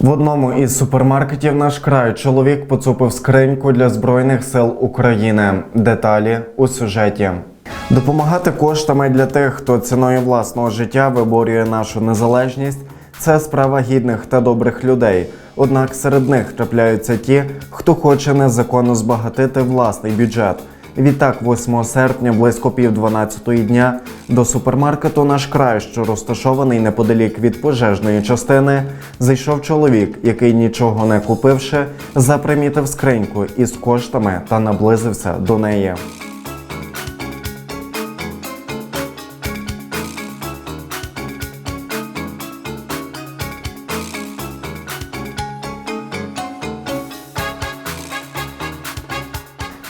В одному із супермаркетів наш край чоловік поцупив скриньку для збройних сил України. Деталі у сюжеті. Допомагати коштами для тих, хто ціною власного життя виборює нашу незалежність. Це справа гідних та добрих людей. Однак серед них трапляються ті, хто хоче незаконно збагатити власний бюджет. Відтак, 8 серпня, близько пів 12 дня, до супермаркету наш край, що розташований неподалік від пожежної частини, зайшов чоловік, який нічого не купивши, запримітив скриньку із коштами та наблизився до неї.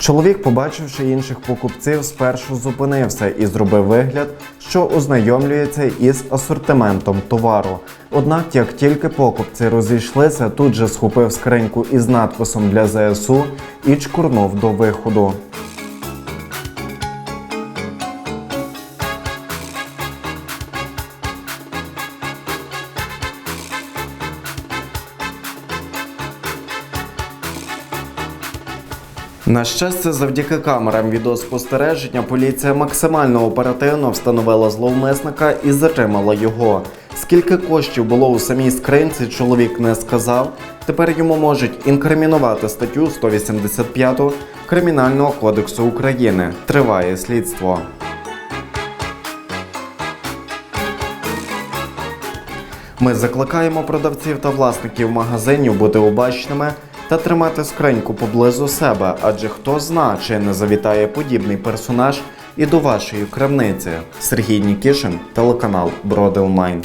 Чоловік, побачивши інших покупців, спершу зупинився і зробив вигляд, що ознайомлюється із асортиментом товару. Однак, як тільки покупці розійшлися, тут же схопив скриньку із надписом для ЗСУ і чкурнув до виходу. На щастя, завдяки камерам відеоспостереження поліція максимально оперативно встановила зловмисника і затримала його. Скільки коштів було у самій скринці, чоловік не сказав. Тепер йому можуть інкримінувати статтю 185 Кримінального кодексу України. Триває слідство. Ми закликаємо продавців та власників магазинів бути обачними та тримати скриньку поблизу себе, адже хто зна, чи не завітає подібний персонаж і до вашої крамниці. Сергій Нікішин, телеканал Бродилмайн.